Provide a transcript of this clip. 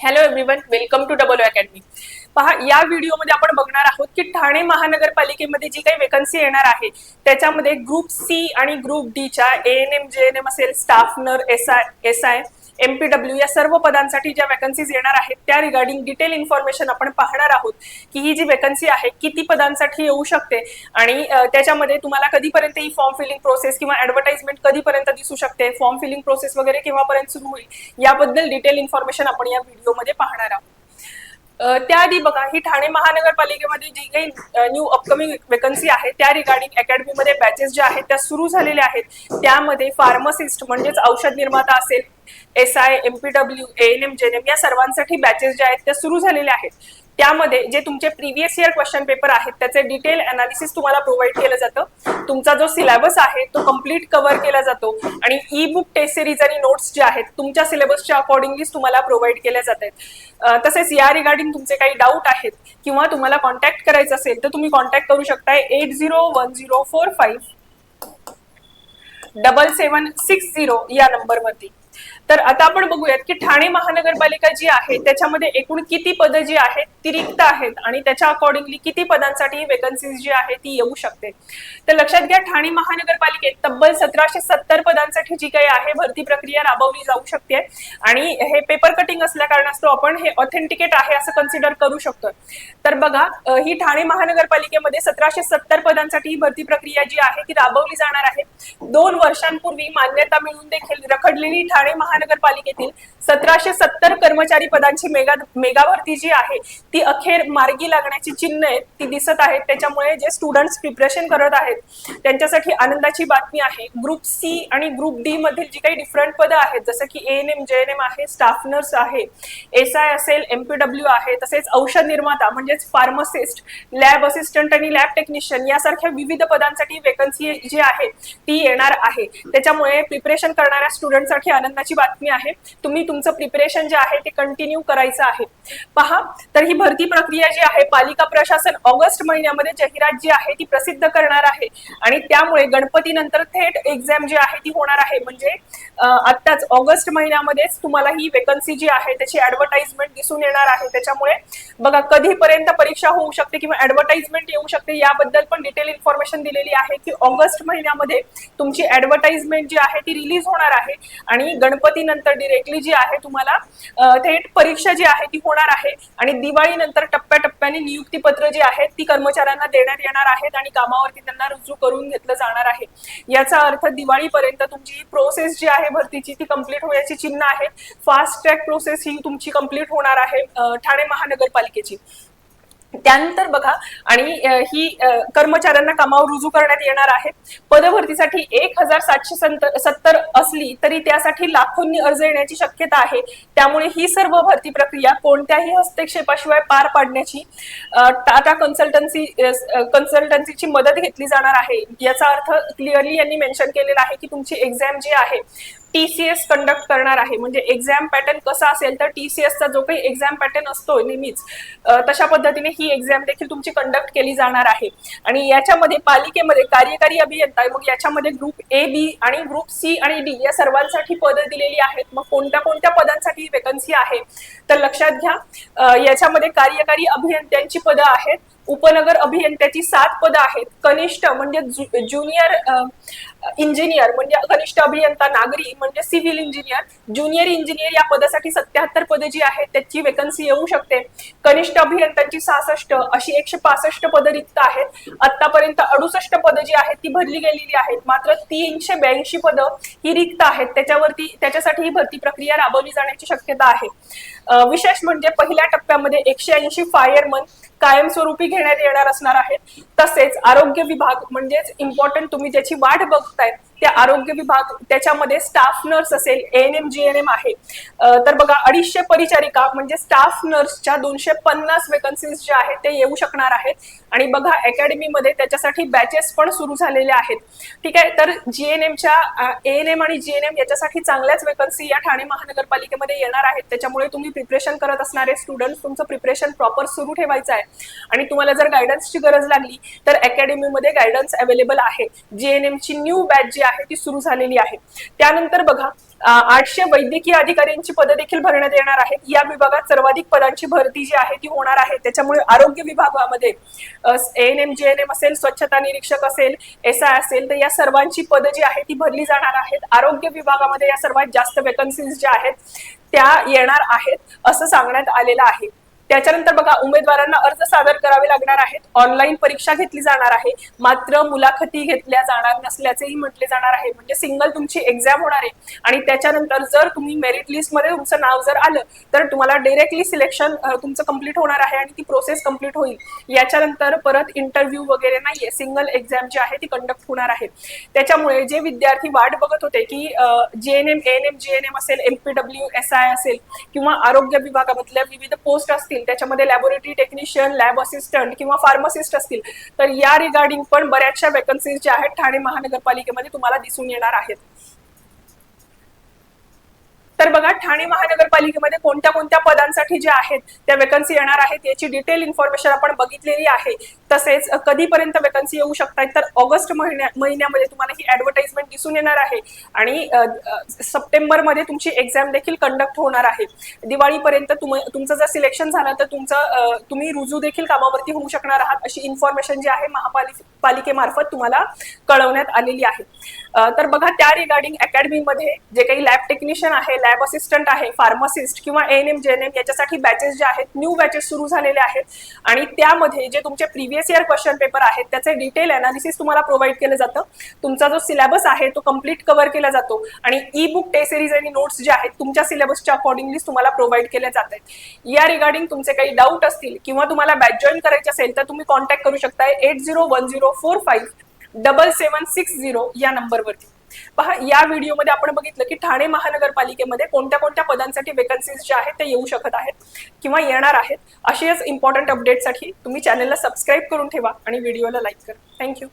Hello everyone welcome to double academy पहा या व्हिडिओमध्ये आपण बघणार आहोत की ठाणे महानगरपालिकेमध्ये जी काही वेकन्सी येणार आहे त्याच्यामध्ये ग्रुप सी आणि ग्रुप डीच्या N M G N M असेल staff nurse S I S I MPW या सर्व पदांसाठी ज्या वॅकन्सीज येणार आहेत त्या रिगार्डिंग डिटेल इन्फॉर्मेशन आपण पाहणार आहोत की ही जी वॅकन्सी आहे किती पदांसाठी येऊ शकते? आणि त्याच्यामध्ये तुम्हाला कधीपर्यंत ही फॉर्म फिलिंग प्रोसेस किंवा ऍडव्हर्टाइजमेंट कधीपर्यंत दिसू शकते? फॉर्म फिलिंग प्रोसेस वगैरे केव्हापर्यंत सुरू होईल? याबद्दल डिटेल इन्फॉर्मेशन आपण या व्हिडिओमध्ये पाहणार आहोत. त्याआधी बघा ही ठाणे महानगरपालिकेमध्ये जी काही न्यू अपकमिंग वेकन्सी आहे त्या रिगार्डिंग अकॅडमीमध्ये बॅचेस ज्या आहेत त्या सुरू झालेल्या आहेत. त्यामध्ये फार्मसिस्ट म्हणजेच औषध निर्माता असेल S I MPW N M G N M या सर्वांसाठी बॅचेस ज्या आहेत त्या सुरू झालेल्या आहेत. त्यामध्ये जे तुमचे प्रिव्हियस इयर क्वेश्चन पेपर आहेत त्याचे डिटेल अनालिसिस तुम्हाला प्रोव्हाइड केलं जातं. तुमचा जो सिलेबस आहे तो कंप्लीट कव्हर केला जातो. आणि ई बुक टेस्ट सिरीज आणि नोट्स जे आहेत तुमच्या सिलेबसच्या अकॉर्डिंगलीच तुम्हाला प्रोव्हाइड केल्या जात आहेत. तसेच या रिगार्डिंग तुमचे काही डाऊट आहेत किंवा तुम्हाला कॉन्टॅक्ट करायचं असेल तर तुम्ही कॉन्टॅक्ट करू शकताय eight zero one zero four five double seven six zero या नंबरवरती तर आता आपण बघूयात की ठाणे महानगरपालिका जी आहे त्याच्यामध्ये एकूण किती पदं जी आहेत ती रिक्त आहेत आणि त्याच्या अकॉर्डिंगली किती पदांसाठी वेकन्सीज जी आहे ती येऊ शकते. तर लक्षात घ्या ठाणे महानगरपालिकेत तब्बल सतराशे सत्तर पदांसाठी जी काही आहे भरती प्रक्रिया राबवली जाऊ शकते. आणि हे पेपर कटिंग असल्या कारणास्तव आपण हे ऑथेंटिकेट आहे असं कन्सिडर करू शकतो. तर बघा ही ठाणे महानगरपालिकेमध्ये सतराशे सत्तर पदांसाठी ही भरती प्रक्रिया जी आहे ती राबवली जाणार आहे. दोन वर्षांपूर्वी मान्यता मिळून देखील रखडलेली ठाणे महानगरपालिकेतील सतराशे सत्तर कर्मचारी पदांची मेगा मेगा भरती जी आहे ती अखेर मार्गी लागण्याची चिन्ह आहेत ती दिसत आहेत. त्याच्यामुळे जे स्टुडंट्स प्रिपरेशन करत आहेत त्यांच्यासाठी आनंदाची बातमी आहे. ग्रुप सी आणि ग्रुप डी मधील जी काही डिफरंट पदं आहेत जसं की A N M G N M आहे स्टाफ नर्स आहे एस आय असेल एमपीडब्ल्यू आहे तसेच औषध निर्माता म्हणजेच फार्मसिस्ट लॅब असिस्टंट आणि लॅब टेक्निशियन यासारख्या विविध पदांसाठी वेकन्सी जी आहे ती येणार आहे. त्याच्यामुळे प्रिपरेशन करणाऱ्या स्टुडंटसाठी आनंदाची बातमी आहे. तुम्ही तुमचं प्रिपरेशन जे आहे ते कंटिन्यू करायचं आहे. पहा तर ही भरती प्रक्रिया जी आहे पालिका प्रशासन ऑगस्ट महिन्यामध्ये जाहिरात जी आहे ती प्रसिद्ध करणार आहे. आणि त्यामुळे गणपतीनंतर थेट एक्झाम जी आहे ती होणार आहे. म्हणजे आत्ताच ऑगस्ट महिन्यामध्येच तुम्हाला ही वेकन्सी जी आहे त्याची ऍडव्हर्टाइजमेंट दिसून येणार आहे. त्याच्यामुळे बघा कधीपर्यंत परीक्षा होऊ शकते किंवा ऍडव्हर्टाइजमेंट येऊ शकते याबद्दल पण डिटेल इन्फॉर्मेशन दिलेली आहे की ऑगस्ट महिन्यामध्ये तुमची ऍडव्हर्टाइजमेंट जी आहे ती रिलीज होणार आहे. आणि गणपती गणपतीनंतर डिरेक्टली जी आहे तुम्हाला थेट परीक्षा जी आहे ती होणार आहे. आणि दिवाळीनंतर टप्प्याटप्प्याने नियुक्तीपत्र जी आहेत ती कर्मचाऱ्यांना देण्यात येणार आहेत आणि कामावरती त्यांना रुजू करून घेतलं जाणार आहे. याचा अर्थ दिवाळीपर्यंत तुमची प्रोसेस जी आहे भरतीची ती कंप्लीट होण्याची चिन्ह आहे फास्ट ट्रॅक प्रोसेस ही तुमची कंप्लीट होणार आहे ठाणे महानगरपालिकेची. त्यानंतर बघा आणि ही कर्मचाऱ्यांना कामावर रुजू करण्यात येणार आहे. पदभरतीसाठी एक हजार सातशे सत्तर असली तरी त्यासाठी लाखोंनी अर्ज येण्याची शक्यता आहे. त्यामुळे ही सर्व भरती प्रक्रिया कोणत्याही हस्तक्षेपाशिवाय पार पाडण्याची टाटा कन्सल्टन्सी कन्सल्टन्सीची मदत घेतली जाणार आहे. याचा अर्थ क्लिअरली यांनी मेन्शन केलेला आहे की तुमची एक्झाम जी आहे टीसीएस कंडक्ट करणार आहे. म्हणजे एक्झाम पॅटर्न कसा असेल तर टीसीएसचा जो काही एक्झाम पॅटर्न असतो नेहमीच तशा पद्धतीने ही एक्झाम देखील तुमची कंडक्ट केली जाणार आहे. आणि याच्यामध्ये पालिकेमध्ये कार्यकारी अभियंता मग याच्यामध्ये ग्रुप ए बी आणि ग्रुप सी आणि डी या सर्वांसाठी पदं दिलेली आहेत. मग कोणत्या कोणत्या पदांसाठी वेकन्सी आहे? तर लक्षात घ्या याच्यामध्ये कार्यकारी अभियंत्यांची पदं आहेत. उपनगर अभियंत्याची सात पदं आहेत. कनिष्ठ म्हणजे जु- ज्युनियर इंजिनियर म्हणजे कनिष्ठ अभियंता नागरी म्हणजे सिव्हिल इंजिनियर ज्युनियर इंजिनियर या पदासाठी सत्याहत्तर पदे जी आहेत त्याची वेकन्सी येऊ शकते. कनिष्ठ अभियंत्यांची सहासष्ट अशी एकशे पासष्ट पदं रिक्त आहेत. आतापर्यंत अडुसष्ट पदं जी आहेत ती भरली गेलेली आहेत. मात्र तीनशे ब्याऐंशी पदं ही रिक्त आहेत. त्याच्यावरती त्याच्यासाठी ही भरती प्रक्रिया राबवली जाण्याची शक्यता आहे. विशेष म्हणजे पहिल्या टप्प्यामध्ये एकशे ऐंशी फायरमन कायमस्वरूपी घेण्यात येणार असणार आहेत. तसेच आरोग्य विभाग म्हणजेच इम्पॉर्टंट तुम्ही ज्याची वाट बघतायत ते आरोग्य विभाग त्याच्यामध्ये स्टाफ नर्स असेल N M G N M आहे. तर बघा अडीचशे परिचारिका म्हणजे स्टाफ नर्सच्या दोनशे पन्नास वेकन्सीज ज्या आहेत ते येऊ शकणार आहेत. आणि बघा अकॅडमीमध्ये त्याच्यासाठी बॅचेस पण सुरू झालेले आहेत. ठीक आहे तर जी एन एमच्या ए एन एम आणि जी एन एम याच्यासाठी चांगल्याच वेकन्सी या ठाणे महानगरपालिकेमध्ये येणार आहेत. त्याच्यामुळे तुम्ही प्रिपरेशन करत असणारे स्टुडंट तुमचं प्रिपरेशन प्रॉपर सुरू ठेवायचं आहे. आणि तुम्हाला जर गायडन्सची गरज लागली तर अकॅडमीमध्ये गायडन्स अवेलेबल आहे. जी एन एमची न्यू बॅच जी आहे ती सुरू झालेली आहे. त्यानंतर बघा आठशे वैद्यकीय अधिकाऱ्यांची पदं देखील भरण्यात येणार आहेत. या विभागात सर्वाधिक पदांची भरती जी आहे ती होणार आहे. त्याच्यामुळे आरोग्य विभागामध्ये एन एम जे एन एम असेल स्वच्छता निरीक्षक असेल एस आय असेल तर या सर्वांची पदं जी आहे ती भरली जाणार आहेत. आरोग्य विभागामध्ये या सर्वात जास्त वेकन्सीज ज्या आहेत त्या येणार आहेत असं सांगण्यात आलेलं आहे. त्याच्यानंतर बघा उमेदवारांना अर्ज सादर करावे लागणार आहेत. ऑनलाईन परीक्षा घेतली जाणार आहे. मात्र मुलाखती घेतल्या जाणार नसल्याचेही म्हटले जाणार आहे. म्हणजे सिंगल तुमची एक्झाम होणार आहे. आणि त्याच्यानंतर जर तुम्ही मेरिट लिस्टमध्ये तुमचं नाव जर आलं तर तुम्हाला डिरेक्टली सिलेक्शन तुमचं कंप्लीट होणार आहे आणि ती प्रोसेस कंप्लीट होईल. याच्यानंतर परत इंटरव्ह्यू वगैरे नाहीये. सिंगल एक्झाम जी आहे ती कंडक्ट होणार आहे. त्याच्यामुळे जे विद्यार्थी वाट बघत होते की जे N M N M N M असेल एमपीडब्ल्यू एस आय असेल किंवा आरोग्य विभागामधल्या विविध पोस्ट असतील त्याच्यामध्ये लॅबोरेटरी टेक्निशियन लॅब असिस्टंट किंवा फार्मासिस्ट असतील तर या रिगार्डिंग पण बऱ्याचशा वेकन्सीज ज्या आहेत ठाणे महानगरपालिकेमध्ये तुम्हाला दिसून येणार आहेत. तर बघा ठाणे महानगरपालिकेमध्ये कोणत्या कोणत्या पदांसाठी ज्या आहेत त्या वेकन्सी येणार आहेत याची डिटेल इन्फॉर्मेशन आपण बघितलेली आहे. तसेच कधीपर्यंत वेकन्सी येऊ शकतात तर ऑगस्ट महिन्या महिन्यामध्ये तुम्हाला ही ऍडव्हर्टाइजमेंट दिसून येणार आहे. आणि सप्टेंबरमध्ये तुमची एक्झाम देखील कंडक्ट होणार आहे. दिवाळीपर्यंत तुम तुमचं जर सिलेक्शन झालं तर तुमचं तुम्ही रुजू देखील कामावरती होऊ शकणार आहात अशी इन्फॉर्मेशन जी आहे महापालिकेमार्फत पालिकेमार्फत तुम्हाला कळवण्यात आलेली आहे. तर बघा त्या रिगार्डिंग अकॅडमीमध्ये जे काही लॅब टेक्निशियन आहे लॅब असिस्टंट आहे फार्मासिस्ट किंवा N M G N M याच्यासाठी बॅचेस जे आहेत न्यू बॅचेस सुरू झालेले आहेत. आणि त्यामध्ये जे तुमचे प्रिव्हियस इयर क्वेश्चन पेपर आहेत त्याचे डिटेल अनालिसिस तुम्हाला प्रोव्हाइड केलं जातं. तुमचा जो सिलेबस आहे तो कंप्लीट कव्हर केला जातो. आणि ई बुक टेस्ट सिरीज आणि नोट्स जे आहेत तुमच्या सिलेबसच्या अकॉर्डिंगली तुम्हाला प्रोव्हाइड केले जात आहेत. या रिगार्डिंग तुमचे काही डाऊट असतील किंवा तुम्हाला बॅच जॉईन करायचे असेल तर तुम्ही कॉन्टॅक्ट करू शकता eight zero one zero four five double seven six zero या नंबरवरती पहा या व्हिडिओमध्ये आपण बघितलं की ठाणे महानगरपालिकेमध्ये कोणत्या कोणत्या पदांसाठी वेकन्सीज ज्या आहेत ते येऊ शकत आहेत किंवा येणार आहेत अशीच इम्पॉर्टंट अपडेटसाठी तुम्ही चॅनलला सबस्क्राईब करून ठेवा आणि व्हिडिओला लाईक करा. थँक्यू